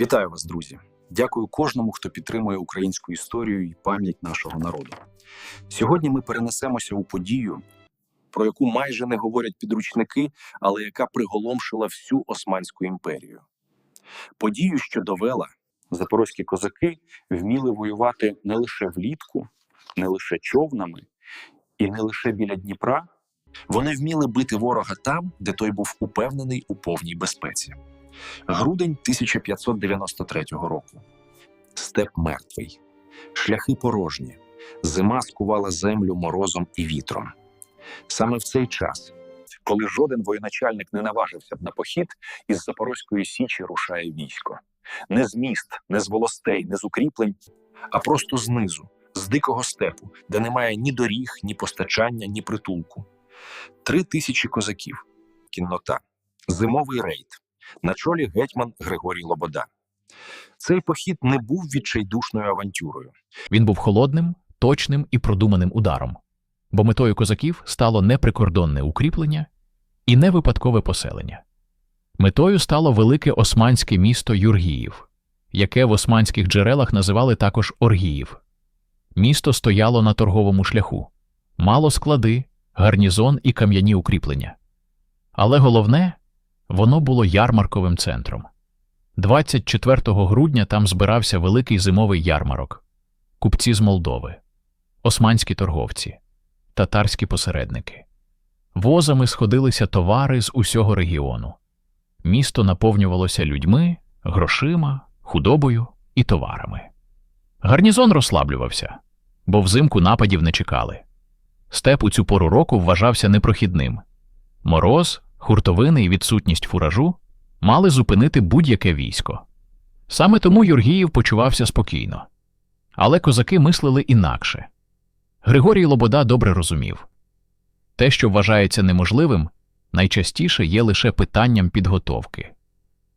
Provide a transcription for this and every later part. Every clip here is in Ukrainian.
Вітаю вас, друзі! Дякую кожному, хто підтримує українську історію і пам'ять нашого народу. Сьогодні ми перенесемося у подію, про яку майже не говорять підручники, але яка приголомшила всю Османську імперію. Подію, що довела запорозькі козаки, вміли воювати не лише влітку, не лише човнами і не лише біля Дніпра. Вони вміли бити ворога там, де той був упевнений у повній безпеці. Грудень 1593 року. Степ мертвий, шляхи порожні, зима скувала землю морозом і вітром. Саме в цей час, коли жоден воєначальник не наважився б на похід, із Запорозької січі рушає військо. Не з міст, не з волостей, не з укріплень, а просто знизу, з дикого степу, де немає ні доріг, ні постачання, ні притулку. Три тисячі козаків, кіннота, зимовий рейд, на чолі гетьман Григорій Лобода. Цей похід не був відчайдушною авантюрою. Він був холодним, точним і продуманим ударом, бо метою козаків стало не прикордонне укріплення і не випадкове поселення. Метою стало велике османське місто Юргіїв, яке в османських джерелах називали також Оргіїв. Місто стояло на торговому шляху, мало склади, гарнізон і кам'яні укріплення. Але головне, воно було ярмарковим центром. 24 грудня там збирався великий зимовий ярмарок, купці з Молдови, османські торговці, татарські посередники. Возами сходилися товари з усього регіону. Місто наповнювалося людьми, грошима, худобою і товарами. Гарнізон розслаблювався, бо взимку нападів не чекали. Степ у цю пору року вважався непрохідним. Мороз, хуртовини і відсутність фуражу мали зупинити будь-яке військо. Саме тому Юргіїв почувався спокійно. Але козаки мислили інакше. Григорій Лобода добре розумів те, що вважається неможливим, найчастіше є лише питанням підготовки.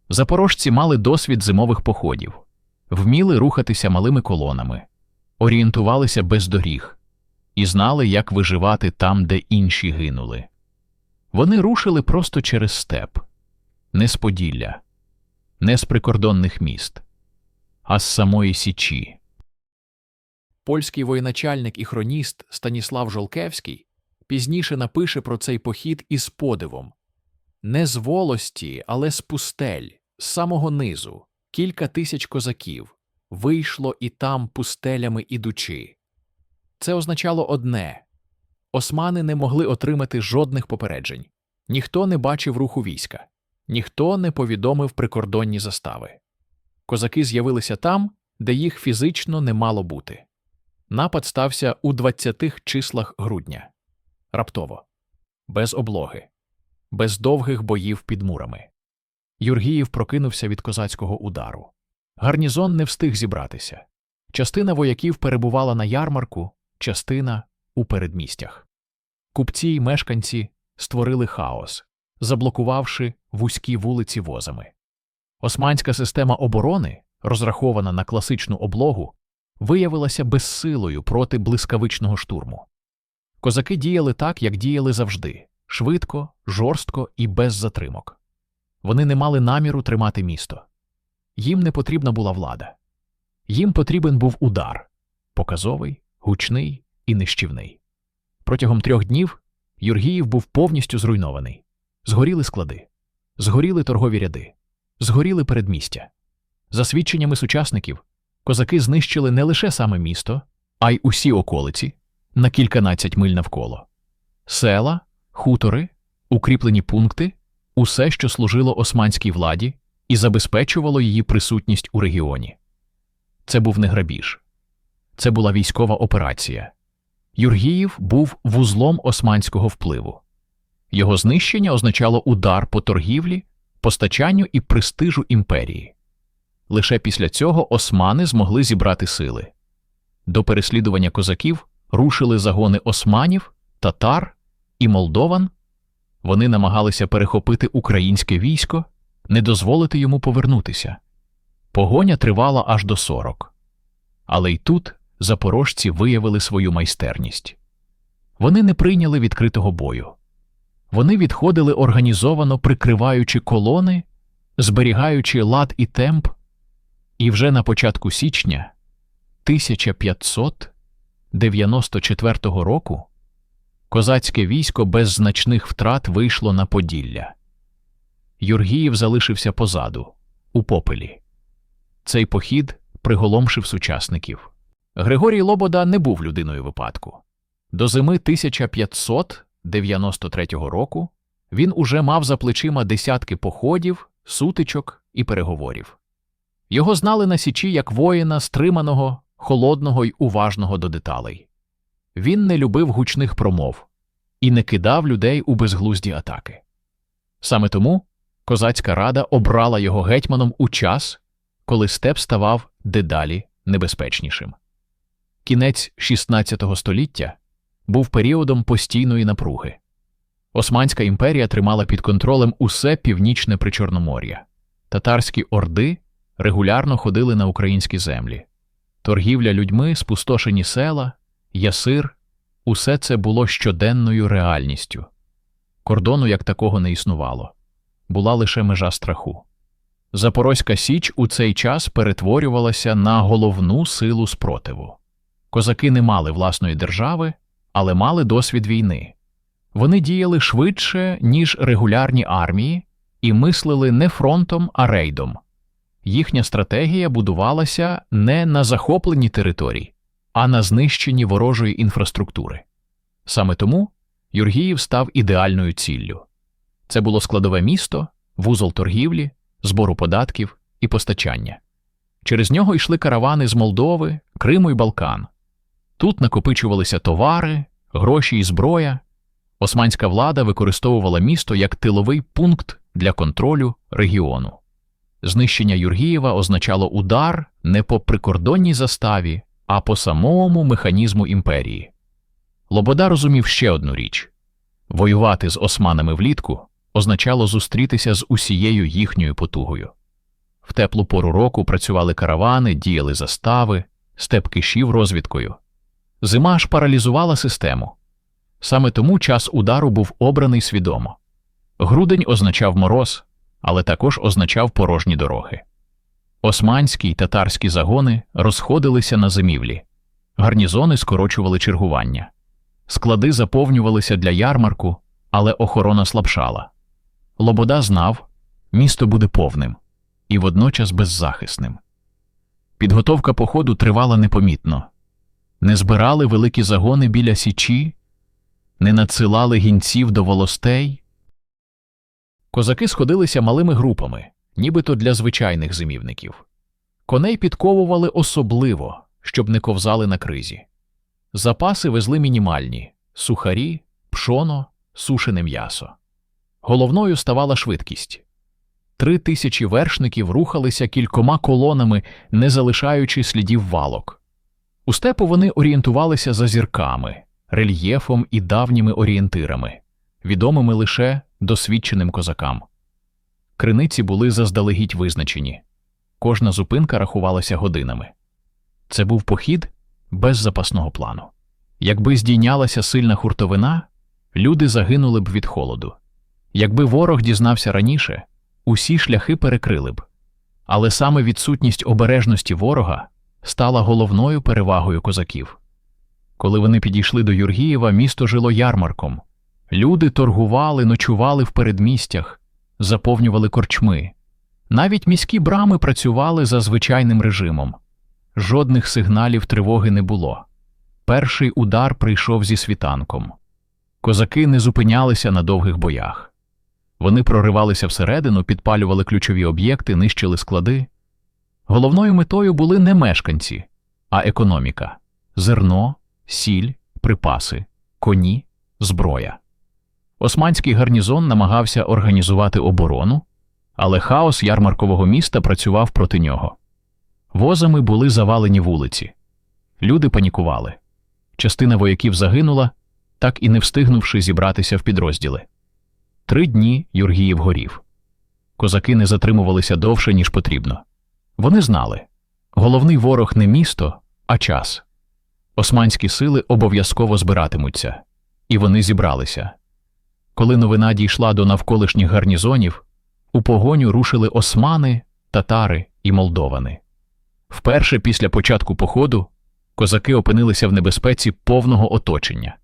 Запорожці мали досвід зимових походів, вміли рухатися малими колонами, орієнтувалися без доріг і знали, як виживати там, де інші гинули. Вони рушили просто через степ, не з Поділля, не з прикордонних міст, а з самої Січі. Польський воєначальник і хроніст Станіслав Жолкевський пізніше напише про цей похід із подивом не з волості, але з пустель, з самого низу, кілька тисяч козаків вийшло і там пустелями ідучи. Це означало одне османи не могли отримати жодних попереджень, ніхто не бачив руху війська, ніхто не повідомив прикордонні застави. Козаки з'явилися там, де їх фізично не мало бути. Напад стався у 20-х числах грудня. Раптово, без облоги, без довгих боїв під мурами. Юргіїв прокинувся від козацького удару. Гарнізон не встиг зібратися. Частина вояків перебувала на ярмарку, частина у передмістях. Купці й мешканці створили хаос, заблокувавши вузькі вулиці возами. Османська система оборони, розрахована на класичну облогу, виявилася безсилою проти блискавичного штурму. Козаки діяли так, як діяли завжди швидко, жорстко і без затримок. Вони не мали наміру тримати місто. Їм не потрібна була влада. Їм потрібен був удар показовий, гучний і нищівний. Протягом трьох днів Юргіїв був повністю зруйнований. Згоріли склади, згоріли торгові ряди, згоріли передмістя. За свідченнями сучасників, козаки знищили не лише саме місто, а й усі околиці на кільканадцять миль навколо. Села, хутори, укріплені пункти, усе, що служило османській владі і забезпечувало її присутність у регіоні. Це був не грабіж, це була військова операція. Юргіїв був вузлом османського впливу. Його знищення означало удар по торгівлі, постачанню і престижу імперії. Лише після цього османи змогли зібрати сили. До переслідування козаків рушили загони османів, татар і молдован. Вони намагалися перехопити українське військо, не дозволити йому повернутися. Погоня тривала аж до сорок. Але й тут запорожці виявили свою майстерність. Вони не прийняли відкритого бою. Вони відходили організовано прикриваючи колони, зберігаючи лад і темп, І вже на початку січня 1594 року козацьке військо без значних втрат вийшло на Поділля. Юргіїв залишився позаду, у попелі. Цей похід приголомшив сучасників. Григорій Лобода не був людиною випадку. До зими 1593 року він уже мав за плечима десятки походів, сутичок і переговорів. Його знали на Січі як воїна стриманого, холодного й уважного до деталей. Він не любив гучних промов і не кидав людей у безглузді атаки. Саме тому козацька рада обрала його гетьманом у час, коли степ ставав дедалі небезпечнішим. Кінець XVI століття був періодом постійної напруги. Османська імперія тримала під контролем усе північне причорномор'я. Татарські орди регулярно ходили на українські землі. Торгівля людьми, спустошені села, ясир усе це було щоденною реальністю. Кордону як такого не існувало, була лише межа страху. Запорозька Січ у цей час перетворювалася на головну силу спротиву. Козаки не мали власної держави, але мали досвід війни. Вони діяли швидше, ніж регулярні армії, і мислили не фронтом, а рейдом. Їхня стратегія будувалася не на захопленні територій, а на знищенні ворожої інфраструктури. Саме тому Юргіїв став ідеальною ціллю. Це було складове місто, вузол торгівлі, збору податків і постачання. Через нього йшли каравани з Молдови, Криму і Балкан. Тут накопичувалися товари, гроші і зброя. Османська влада використовувала місто як тиловий пункт для контролю регіону. Знищення Юргієва означало удар не по прикордонній заставі, а по самому механізму імперії. Лобода розумів ще одну річ воювати з османами влітку означало зустрітися з усією їхньою потугою. В теплу пору року працювали каравани, діяли застави, степ кишів розвідкою. Зима ж паралізувала систему. Саме тому час удару був обраний свідомо. Грудень означав мороз, але також означав порожні дороги. Османські й татарські загони розходилися на зимівлі, гарнізони скорочували чергування, склади заповнювалися для ярмарку, але охорона слабшала. Лобода знав, місто буде повним і водночас беззахисним. Підготовка походу тривала непомітно. Не збирали великі загони біля січі, не надсилали гінців до волостей. Козаки сходилися малими групами, нібито для звичайних зимівників. Коней підковували особливо, щоб не ковзали на кризі. Запаси везли мінімальні сухарі, пшоно, сушене м'ясо. Головною ставала швидкість. Три тисячі вершників рухалися кількома колонами, не залишаючи слідів валок. У степу вони орієнтувалися за зірками, рельєфом і давніми орієнтирами, відомими лише досвідченим козакам. Криниці були заздалегідь визначені, кожна зупинка рахувалася годинами. Це був похід без запасного плану. Якби здійнялася сильна хуртовина, люди загинули б від холоду. Якби ворог дізнався раніше, усі шляхи перекрили б. Але саме відсутність обережності ворога стала головною перевагою козаків. Коли вони підійшли до Юргієва, місто жило ярмарком. Люди торгували, ночували в передмістях, заповнювали корчми. Навіть міські брами працювали за звичайним режимом. Жодних сигналів тривоги не було. Перший удар прийшов зі світанком. Козаки не зупинялися на довгих боях. Вони проривалися всередину, підпалювали ключові об'єкти, нищили склади. Головною метою були не мешканці, а економіка зерно, сіль, припаси, коні, зброя. Османський гарнізон намагався організувати оборону, але хаос ярмаркового міста працював проти нього. Возами були завалені вулиці. Люди панікували. Частина вояків загинула, так і не встигнувши зібратися в підрозділи. Три дні Юргіїв горів. Козаки не затримувалися довше, ніж потрібно. Вони знали головний ворог не місто, а час. Османські сили обов'язково збиратимуться, і вони зібралися. Коли новина дійшла до навколишніх гарнізонів, у погоню рушили османи, татари і молдовани. Вперше після початку походу козаки опинилися в небезпеці повного оточення.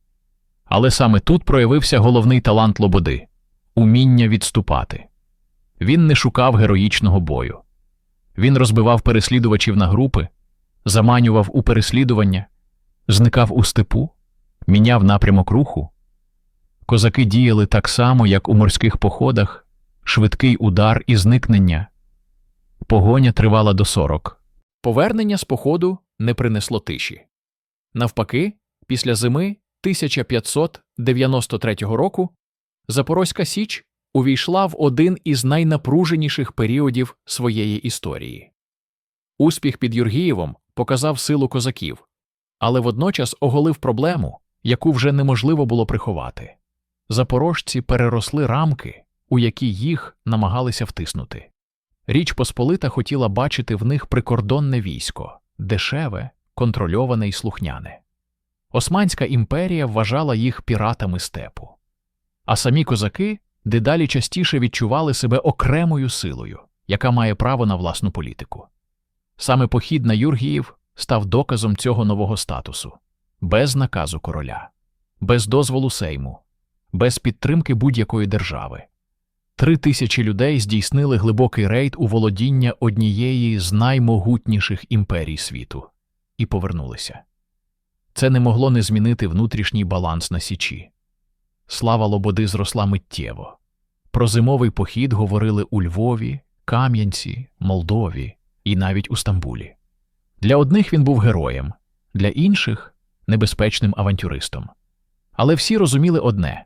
Але саме тут проявився головний талант Лободи уміння відступати. Він не шукав героїчного бою. Він розбивав переслідувачів на групи, заманював у переслідування, зникав у степу, міняв напрямок руху. Козаки діяли так само, як у морських походах, швидкий удар і зникнення. Погоня тривала до сорок. Повернення з походу не принесло тиші. Навпаки, після зими 1593 року Запорозька Січ увійшла в один із найнапруженіших періодів своєї історії. Успіх під Юргієвом показав силу козаків, але водночас оголив проблему, яку вже неможливо було приховати. Запорожці переросли рамки, у які їх намагалися втиснути. Річ Посполита хотіла бачити в них прикордонне військо, дешеве, контрольоване і слухняне. Османська імперія вважала їх піратами степу. А самі козаки дедалі частіше відчували себе окремою силою, яка має право на власну політику. Саме похід на Юргіїв став доказом цього нового статусу без наказу короля, без дозволу сейму, без підтримки будь-якої держави. Три тисячі людей здійснили глибокий рейд у володіння однієї з наймогутніших імперій світу і повернулися. Це не могло не змінити внутрішній баланс на Січі. Слава Лободи зросла миттєво. Про зимовий похід говорили у Львові, Кам'янці, Молдові і навіть у Стамбулі. Для одних він був героєм, для інших небезпечним авантюристом. Але всі розуміли одне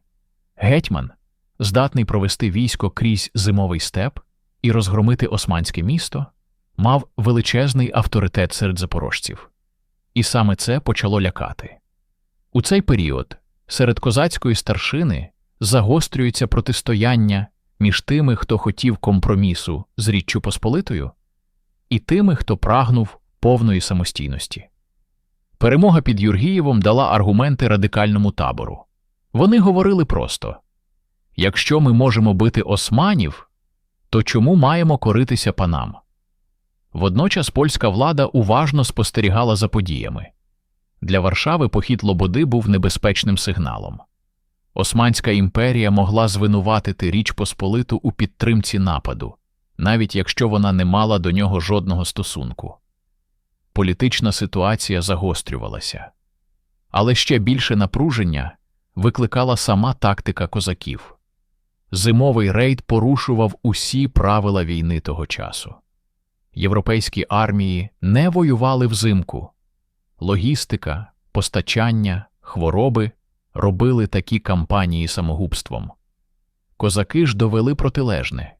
гетьман, здатний провести військо крізь зимовий степ і розгромити османське місто, мав величезний авторитет серед запорожців. І саме це почало лякати. У цей період серед козацької старшини загострюється протистояння між тими, хто хотів компромісу з Річчю Посполитою, і тими, хто прагнув повної самостійності. Перемога під Юргієвом дала аргументи радикальному табору. Вони говорили просто якщо ми можемо бити османів, то чому маємо коритися панам? Водночас польська влада уважно спостерігала за подіями. Для Варшави похід Лободи був небезпечним сигналом. Османська імперія могла звинуватити Річ Посполиту у підтримці нападу, навіть якщо вона не мала до нього жодного стосунку. Політична ситуація загострювалася. Але ще більше напруження викликала сама тактика козаків. Зимовий рейд порушував усі правила війни того часу. Європейські армії не воювали взимку. Логістика, постачання, хвороби робили такі кампанії самогубством. Козаки ж довели протилежне.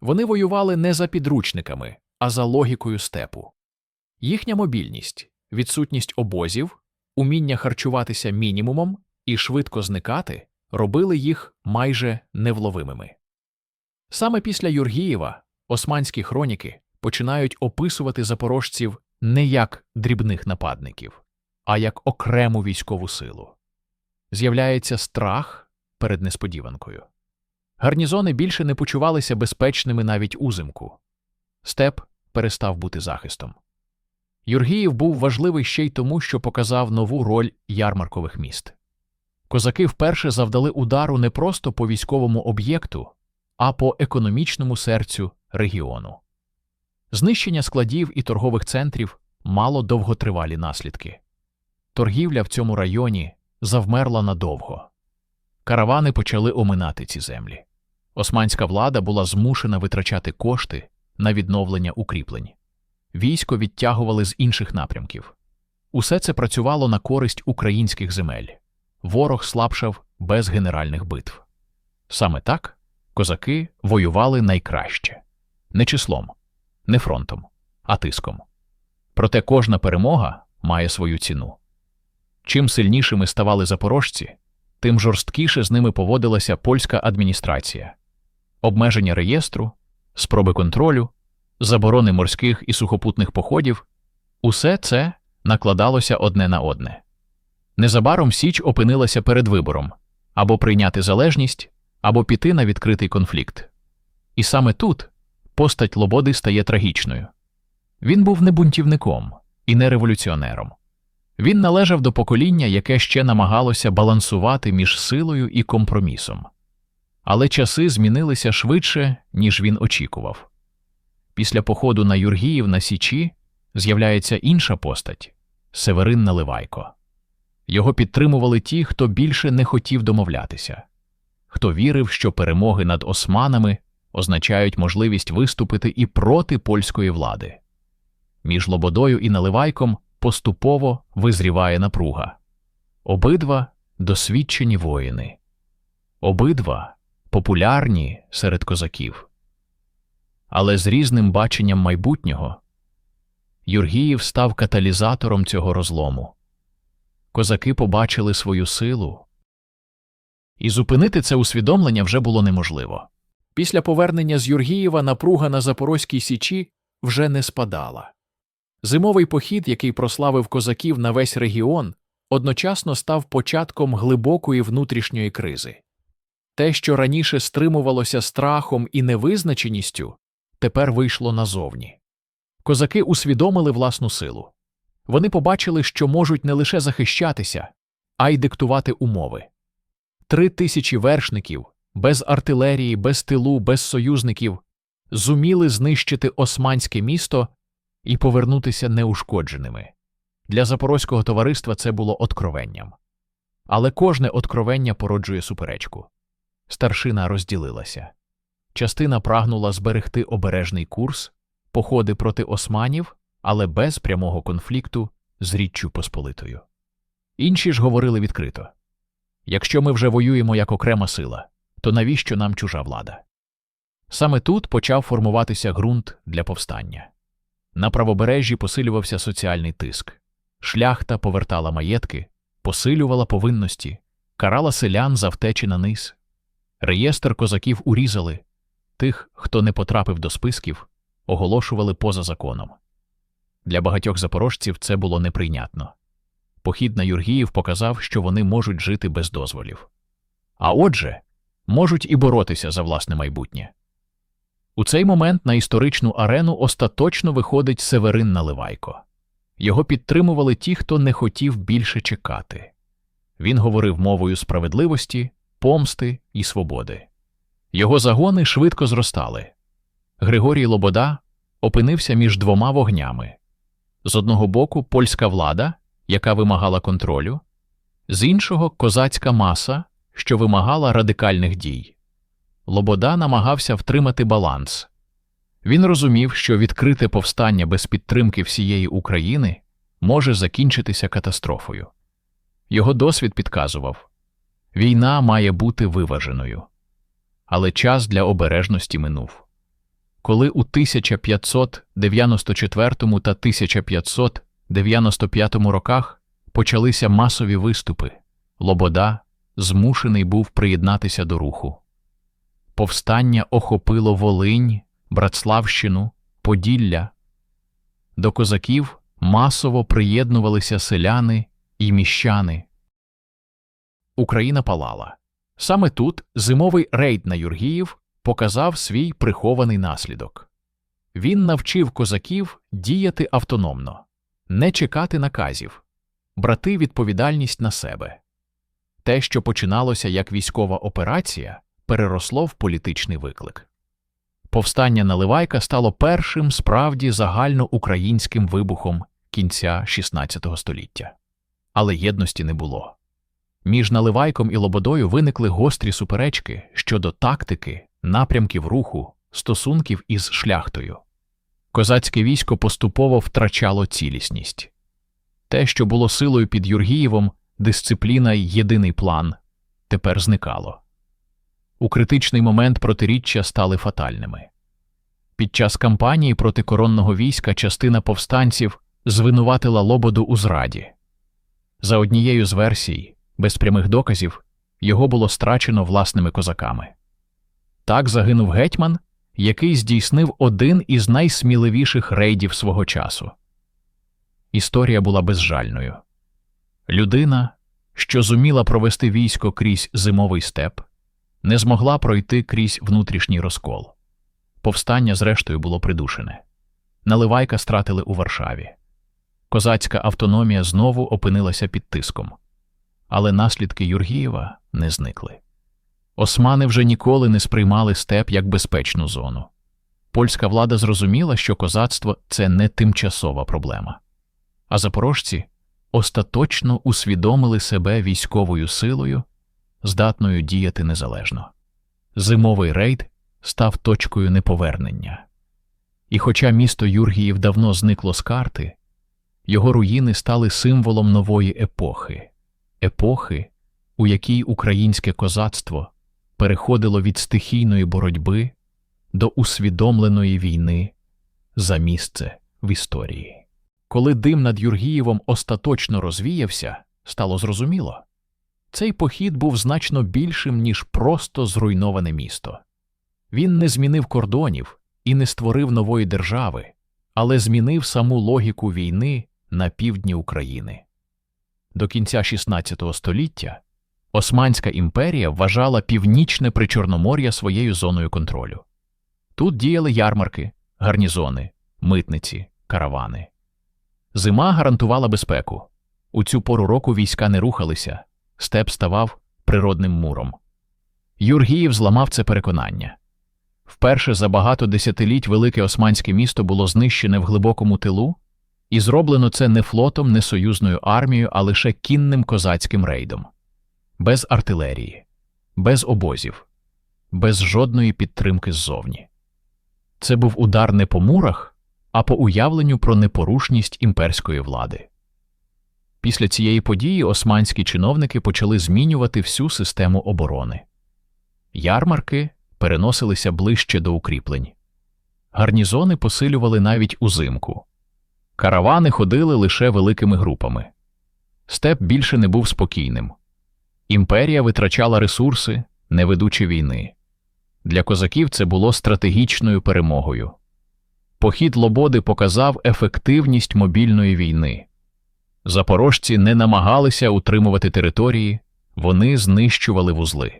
Вони воювали не за підручниками, а за логікою степу. Їхня мобільність, відсутність обозів, уміння харчуватися мінімумом і швидко зникати робили їх майже невловимими. Саме після Юргієва османські хроніки починають описувати запорожців не як дрібних нападників, а як окрему військову силу. З'являється страх перед несподіванкою. Гарнізони більше не почувалися безпечними навіть узимку. Степ перестав бути захистом. Юргіїв був важливий ще й тому, що показав нову роль ярмаркових міст. Козаки вперше завдали удару не просто по військовому об'єкту, а по економічному серцю регіону. Знищення складів і торгових центрів мало довготривалі наслідки. Торгівля в цьому районі завмерла надовго. Каравани почали оминати ці землі. Османська влада була змушена витрачати кошти на відновлення укріплень. Військо відтягували з інших напрямків. Усе це працювало на користь українських земель. Ворог слабшав без генеральних битв. Саме так козаки воювали найкраще не числом, не фронтом, а тиском. Проте кожна перемога має свою ціну. Чим сильнішими ставали запорожці, тим жорсткіше з ними поводилася польська адміністрація, обмеження реєстру, спроби контролю, заборони морських і сухопутних походів усе це накладалося одне на одне. Незабаром Січ опинилася перед вибором або прийняти залежність, або піти на відкритий конфлікт. І саме тут постать Лободи стає трагічною. Він був не бунтівником і не революціонером. Він належав до покоління, яке ще намагалося балансувати між силою і компромісом. Але часи змінилися швидше, ніж він очікував. Після походу на Юргіїв на Січі з'являється інша постать Северин Наливайко. Його підтримували ті, хто більше не хотів домовлятися, хто вірив, що перемоги над османами означають можливість виступити і проти польської влади. Між Лободою і Наливайком поступово визріває напруга. Обидва досвідчені воїни, обидва популярні серед козаків. Але з різним баченням майбутнього Юргіїв став каталізатором цього розлому. Козаки побачили свою силу, і зупинити це усвідомлення вже було неможливо. Після повернення з Юргієва напруга на Запорозькій Січі вже не спадала. Зимовий похід, який прославив козаків на весь регіон, одночасно став початком глибокої внутрішньої кризи. Те, що раніше стримувалося страхом і невизначеністю, тепер вийшло назовні. Козаки усвідомили власну силу. Вони побачили, що можуть не лише захищатися, а й диктувати умови. Три тисячі вершників, без артилерії, без тилу, без союзників, зуміли знищити османське місто і повернутися неушкодженими. Для запорозького товариства це було откровенням. Але кожне откровення породжує суперечку. Старшина розділилася. Частина прагнула зберегти обережний курс, походи проти османів, але без прямого конфлікту з Річчю Посполитою. Інші ж говорили відкрито якщо ми вже воюємо як окрема сила, то навіщо нам чужа влада? Саме тут почав формуватися ґрунт для повстання. На правобережжі посилювався соціальний тиск. Шляхта повертала маєтки, посилювала повинності, карала селян за втечі на низ. Реєстр козаків урізали, тих, хто не потрапив до списків, оголошували поза законом. Для багатьох запорожців це було неприйнятно. Похід на Юргіїв показав, що вони можуть жити без дозволів. А отже, можуть і боротися за власне майбутнє. У цей момент на історичну арену остаточно виходить Северин Наливайко. Його підтримували ті, хто не хотів більше чекати. Він говорив мовою справедливості, помсти і свободи. Його загони швидко зростали. Григорій Лобода опинився між двома вогнями з одного боку польська влада, яка вимагала контролю, з іншого козацька маса, що вимагала радикальних дій. Лобода намагався втримати баланс. Він розумів, що відкрите повстання без підтримки всієї України може закінчитися катастрофою. Його досвід підказував війна має бути виваженою. Але час для обережності минув. Коли у 1594 та 1595 роках почалися масові виступи, Лобода змушений був приєднатися до руху. Повстання охопило Волинь, Братславщину, Поділля. До козаків масово приєднувалися селяни і міщани. Україна палала. Саме тут зимовий рейд на Юргіїв показав свій прихований наслідок. Він навчив козаків діяти автономно, не чекати наказів, брати відповідальність на себе. Те, що починалося як військова операція, переросло в політичний виклик. Повстання Наливайка стало першим справді загальноукраїнським вибухом кінця XVI століття. Але єдності не було. Між Наливайком і Лободою виникли гострі суперечки щодо тактики, напрямків руху, стосунків із шляхтою. Козацьке військо поступово втрачало цілісність. Те, що було силою під Юргієвом, дисципліна й єдиний план, тепер зникало. У критичний момент протиріччя стали фатальними. Під час кампанії проти коронного війська частина повстанців звинуватила Лободу у зраді. За однією з версій, без прямих доказів, його було страчено власними козаками. Так загинув гетьман, який здійснив один із найсміливіших рейдів свого часу. Історія була безжальною. Людина, що зуміла провести військо крізь зимовий степ, не змогла пройти крізь внутрішній розкол. Повстання, зрештою, було придушене. Наливайка стратили у Варшаві. Козацька автономія знову опинилася під тиском. Але наслідки Юргієва не зникли. Османи вже ніколи не сприймали степ як безпечну зону. Польська влада зрозуміла, що козацтво це не тимчасова проблема. А запорожці остаточно усвідомили себе військовою силою, здатною діяти незалежно. Зимовий рейд став точкою неповернення. І хоча місто Юргіїв давно зникло з карти, його руїни стали символом нової епохи, епохи, у якій українське козацтво переходило від стихійної боротьби до усвідомленої війни за місце в історії. Коли дим над Юргієвом остаточно розвіявся, стало зрозуміло цей похід був значно більшим, ніж просто зруйноване місто. Він не змінив кордонів і не створив нової держави, але змінив саму логіку війни на півдні України. До кінця XVI століття Османська імперія вважала північне причорномор'я своєю зоною контролю. Тут діяли ярмарки, гарнізони, митниці, каравани. Зима гарантувала безпеку. У цю пору року війська не рухалися, степ ставав природним муром. Юргіїв зламав це переконання. Вперше за багато десятиліть велике османське місто було знищене в глибокому тилу, і зроблено це не флотом, не союзною армією, а лише кінним козацьким рейдом, без артилерії, без обозів, без жодної підтримки ззовні. Це був удар не по мурах, а по уявленню про непорушність імперської влади. Після цієї події османські чиновники почали змінювати всю систему оборони. Ярмарки переносилися ближче до укріплень. Гарнізони посилювали навіть узимку. Каравани ходили лише великими групами. Степ більше не був спокійним. Імперія витрачала ресурси, не ведучи війни. Для козаків це було стратегічною перемогою. Похід Лободи показав ефективність мобільної війни. Запорожці не намагалися утримувати території, вони знищували вузли.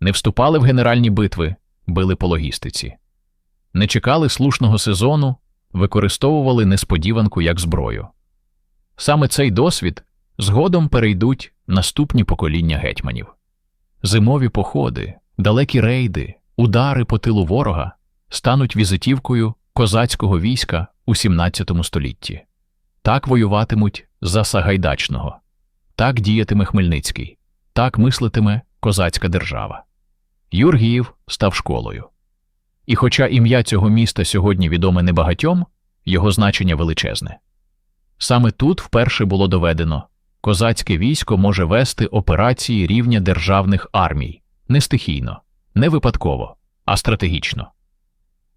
Не вступали в генеральні битви, били по логістиці. Не чекали слушного сезону, використовували несподіванку як зброю. Саме цей досвід згодом перейдуть наступні покоління гетьманів. Зимові походи, далекі рейди, удари по тилу ворога стануть візитівкою козацького війська у XVII столітті. Так воюватимуть за Сагайдачного, так діятиме Хмельницький, так мислитиме козацька держава. Юргіїв став школою. І хоча ім'я цього міста сьогодні відоме небагатьом, його значення величезне. Саме тут вперше було доведено козацьке військо може вести операції рівня державних армій не стихійно, не випадково, а стратегічно.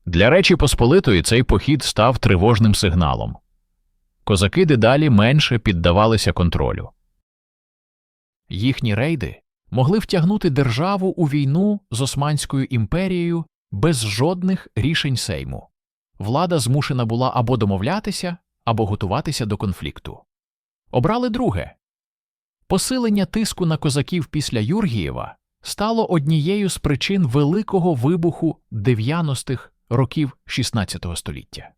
Для Речі Посполитої цей похід став тривожним сигналом. Козаки дедалі менше піддавалися контролю. Їхні рейди могли втягнути державу у війну з Османською імперією без жодних рішень Сейму. Влада змушена була або домовлятися, або готуватися до конфлікту. Обрали друге посилення тиску на козаків після Юргієва стало однією з причин великого вибуху 90-х років XVI століття.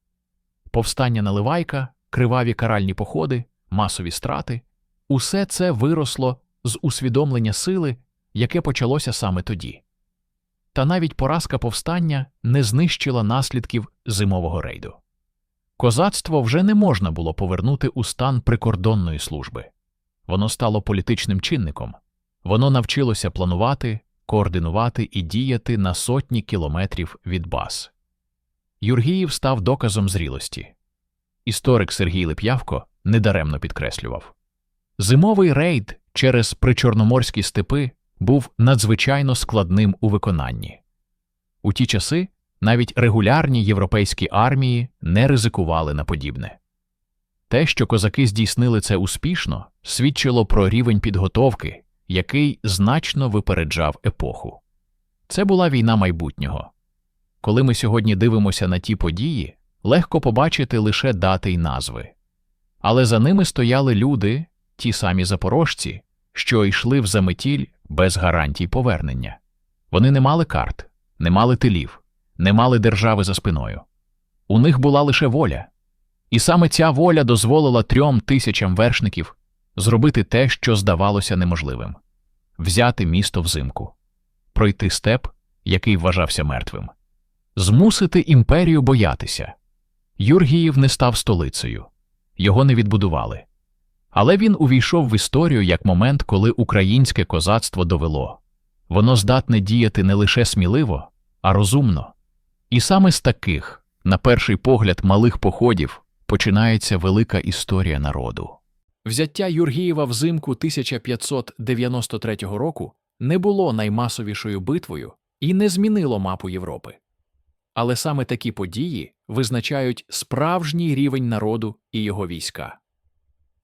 Повстання Наливайка, криваві каральні походи, масові страти усе це виросло з усвідомлення сили, яке почалося саме тоді. Та навіть поразка повстання не знищила наслідків зимового рейду. Козацтво вже не можна було повернути у стан прикордонної служби. Воно стало політичним чинником, воно навчилося планувати, координувати і діяти на сотні кілометрів від баз. Юргіїв став доказом зрілості. Історик Сергій Лип'явко недаремно підкреслював зимовий рейд через причорноморські степи був надзвичайно складним у виконанні. У ті часи навіть регулярні європейські армії не ризикували на подібне. Те, що козаки здійснили це успішно, свідчило про рівень підготовки, який значно випереджав епоху. Це була війна майбутнього. Коли ми сьогодні дивимося на ті події, легко побачити лише дати й назви. Але за ними стояли люди, ті самі запорожці, що йшли в заметіль без гарантій повернення. Вони не мали карт, не мали тилів, не мали держави за спиною. У них була лише воля. І саме ця воля дозволила трьом тисячам вершників зробити те, що здавалося неможливим взяти місто взимку, пройти степ, який вважався мертвим, змусити імперію боятися. Юргіїв не став столицею, його не відбудували. Але він увійшов в історію як момент, коли українське козацтво довело воно здатне діяти не лише сміливо, а розумно. І саме з таких, на перший погляд, малих походів починається велика історія народу. Взяття Юргієва взимку 1593 року не було наймасовішою битвою і не змінило мапу Європи. Але саме такі події визначають справжній рівень народу і його війська.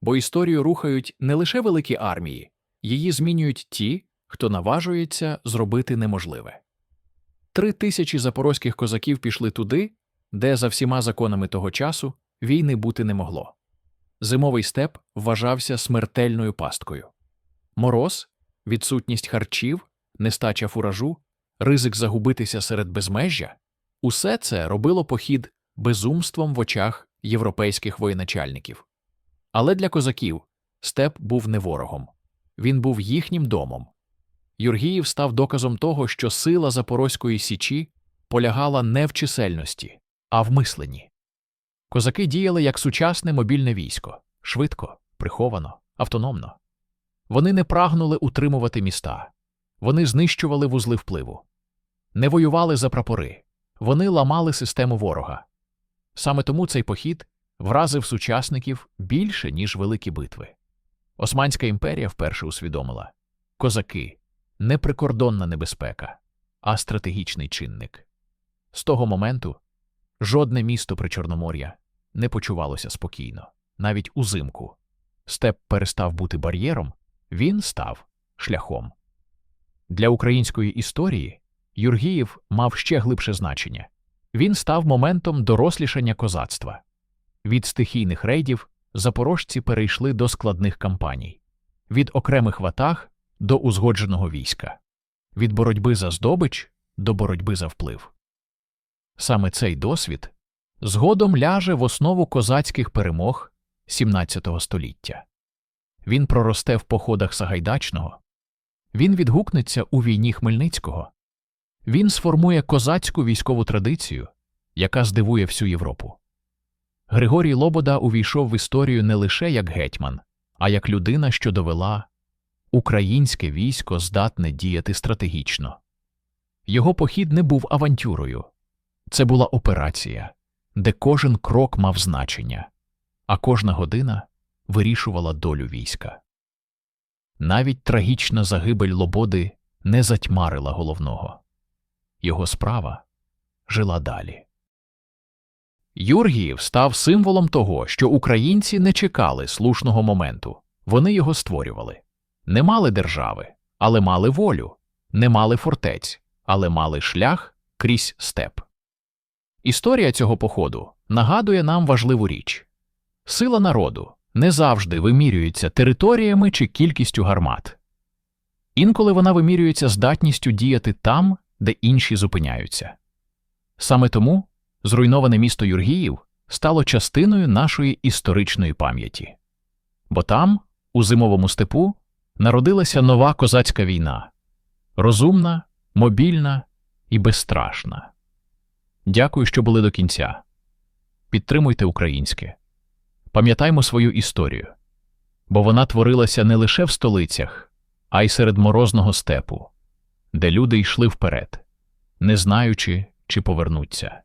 Бо історію рухають не лише великі армії, її змінюють ті, хто наважується зробити неможливе. Три тисячі запорозьких козаків пішли туди, де за всіма законами того часу війни бути не могло. Зимовий степ вважався смертельною пасткою. Мороз, відсутність харчів, нестача фуражу, ризик загубитися серед безмежжя усе це робило похід безумством в очах європейських воєначальників. Але для козаків степ був не ворогом, він був їхнім домом. Юргіїв став доказом того, що сила Запорозької січі полягала не в чисельності, а в мисленні. Козаки діяли як сучасне мобільне військо швидко, приховано, автономно. Вони не прагнули утримувати міста, вони знищували вузли впливу, не воювали за прапори, вони ламали систему ворога. Саме тому цей похід вразив сучасників більше, ніж великі битви. Османська імперія вперше усвідомила козаки не прикордонна небезпека, а стратегічний чинник. З того моменту жодне місто Причорномор'я не почувалося спокійно, навіть узимку. Степ перестав бути бар'єром, він став шляхом. Для української історії Юргіїв мав ще глибше значення. Він став моментом дорослішання козацтва. Від стихійних рейдів запорожці перейшли до складних кампаній, від окремих ватаг до узгодженого війська, від боротьби за здобич до боротьби за вплив. Саме цей досвід згодом ляже в основу козацьких перемог XVII століття. Він проросте в походах Сагайдачного, він відгукнеться у війні Хмельницького, він сформує козацьку військову традицію, яка здивує всю Європу. Григорій Лобода увійшов в історію не лише як гетьман, а як людина, що довела українське військо здатне діяти стратегічно. Його похід не був авантюрою, це була операція, де кожен крок мав значення, а кожна година вирішувала долю війська. Навіть трагічна загибель Лободи не затьмарила головного його справа жила далі. Юргіїв став символом того, що українці не чекали слушного моменту, вони його створювали. Не мали держави, але мали волю, не мали фортець, але мали шлях крізь степ. Історія цього походу нагадує нам важливу річ сила народу не завжди вимірюється територіями чи кількістю гармат. Інколи вона вимірюється здатністю діяти там, де інші зупиняються. Саме тому зруйноване місто Юргіїв стало частиною нашої історичної пам'яті. Бо там, у зимовому степу, народилася нова козацька війна розумна, мобільна і безстрашна. Дякую, що були до кінця. Підтримуйте українське. Пам'ятаймо свою історію, бо вона творилася не лише в столицях, а й серед морозного степу, де люди йшли вперед, не знаючи, чи повернуться.